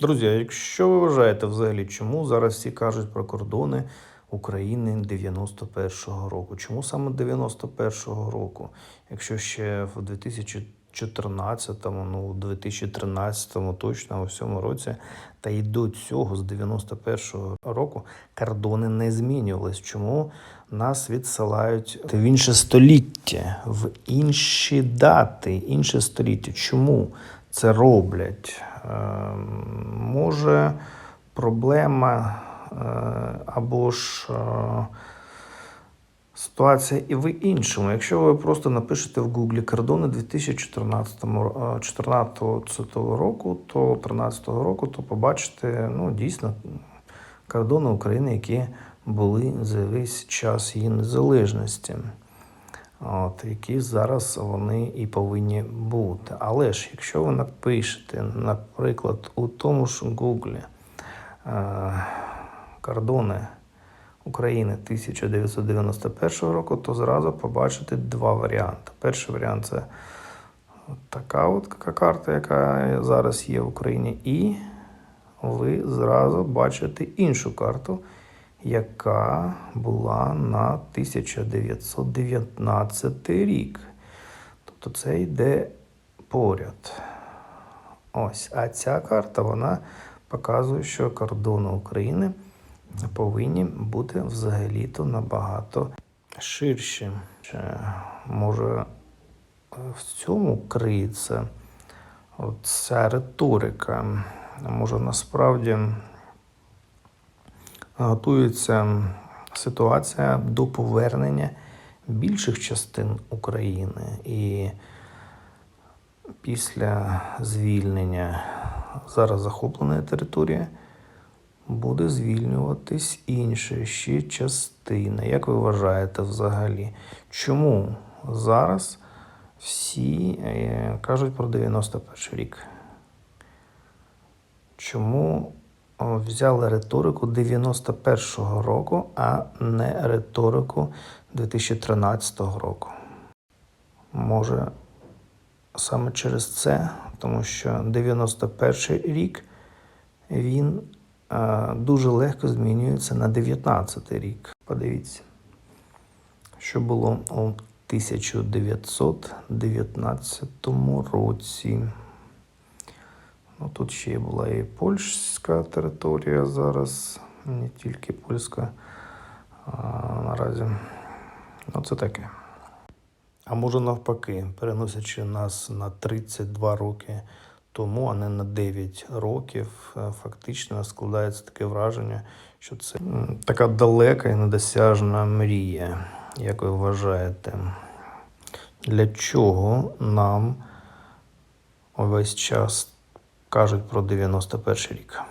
Друзі, якщо ви вважаєте взагалі, чому зараз всі кажуть про кордони України 91-го року? Чому саме 91-го року? Якщо ще в 2014-му, ну, у 2013-му, точно у всьому році, та й до цього з 91-го року кордони не змінювались. Чому нас відсилають в інше століття, в інші дати, інше століття? Чому це роблять? Ем, Може, проблема е, або ж е, ситуація і в іншому. Якщо ви просто напишете в Гуглі кордони 2014 ро- е, 14 року, то 13 року, то побачите ну, дійсно кордони України, які були за весь час її незалежності. От, які зараз вони і повинні бути. Але ж, якщо ви напишете, наприклад, у тому ж Гуглі е, кордони України 1991 року, то зразу побачите два варіанти. Перший варіант це така от карта, яка зараз є в Україні, і ви зразу бачите іншу карту, яка була на 1919 рік. Тобто це йде поряд. Ось. А ця карта вона показує, що кордони України повинні бути взагалі-то набагато ширші. Може, в цьому криється ця риторика. Може, насправді готується ситуація до повернення більших частин України і після звільнення зараз захопленої території буде звільнюватись інші ще частини. Як ви вважаєте взагалі? Чому зараз всі е, кажуть про 91 рік? Чому взяли риторику 91-го року, а не риторику 2013 року? Може, саме через це, тому що 91 рік він е, дуже легко змінюється на 19 рік. Подивіться, що було у 1919 році. Ну, тут ще була і польська територія зараз, не тільки польська а, наразі. Ну, це таке. А може навпаки, переносячи нас на 32 роки тому, а не на 9 років, е, фактично складається таке враження, що це така далека і недосяжна мрія. Як ви вважаєте, для чого нам увесь час кажуть про 91 рік?